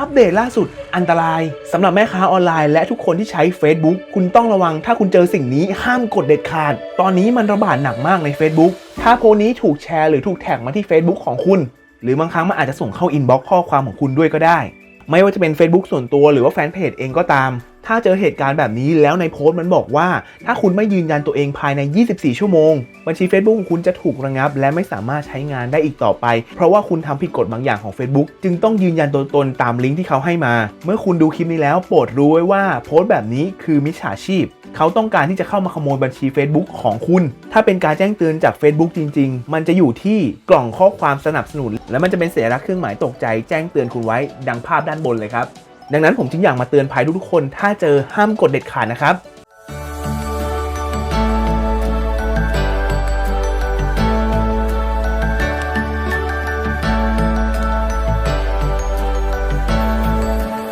อัปเดตล่าสุดอันตรายสำหรับแม่ค้าออนไลน์และทุกคนที่ใช้ Facebook คุณต้องระวังถ้าคุณเจอสิ่งนี้ห้ามกดเด็ดขาด ตอนนี้มันระบาดหนักมากใน Facebook ถ้าโพสนี้ถูกแชร์หรือถูกแท็กมาที่ Facebook ของคุณ หรือบางครั้งมันอาจจะส่งเข้าอินบ็อกซ์ข้อความของคุณด้วยก็ได้ ไม่ว่าจะเป็น Facebook ส่วนตัวหรือว่าแฟนเพจเองก็ตาม ถ้าเจอเหตุการณ์แบบนี้แล้วในโพสต์มันบอกว่า ถ้าคุณไม่ยืนยันตัวเองภายใน 24 ชั่วโมง บัญชี Facebook ของคุณจะถูกระงับ และไม่สามารถใช้งานได้อีกต่อไป เพราะว่าคุณทำผิดกฎบางอย่างของ Facebook จึงต้องยืนยันตัวตนตามลิงก์ที่เขาให้มา เมื่อคุณดูคลิปนี้แล้วโปรดรู้ไว้ว่าโพสต์แบบนี้คือมิจฉาชีพเขาต้องการที่จะเข้ามาขโมยบัญชี Facebook ของคุณ ถ้าเป็นการแจ้งเตือนจาก Facebook จริง ๆ มันจะอยู่ที่กล่องข้อความสนับสนุน และมันจะเป็นสัญลักษณ์เครื่องหมายตกใจแจ้งเตือนคุณไว้ดังภาพด้านบนเลยครับ ดังนั้นผมจึงอยากมาเตือนภัยทุกๆคน ถ้าเจอห้ามกดเด็ดขาดนะครับ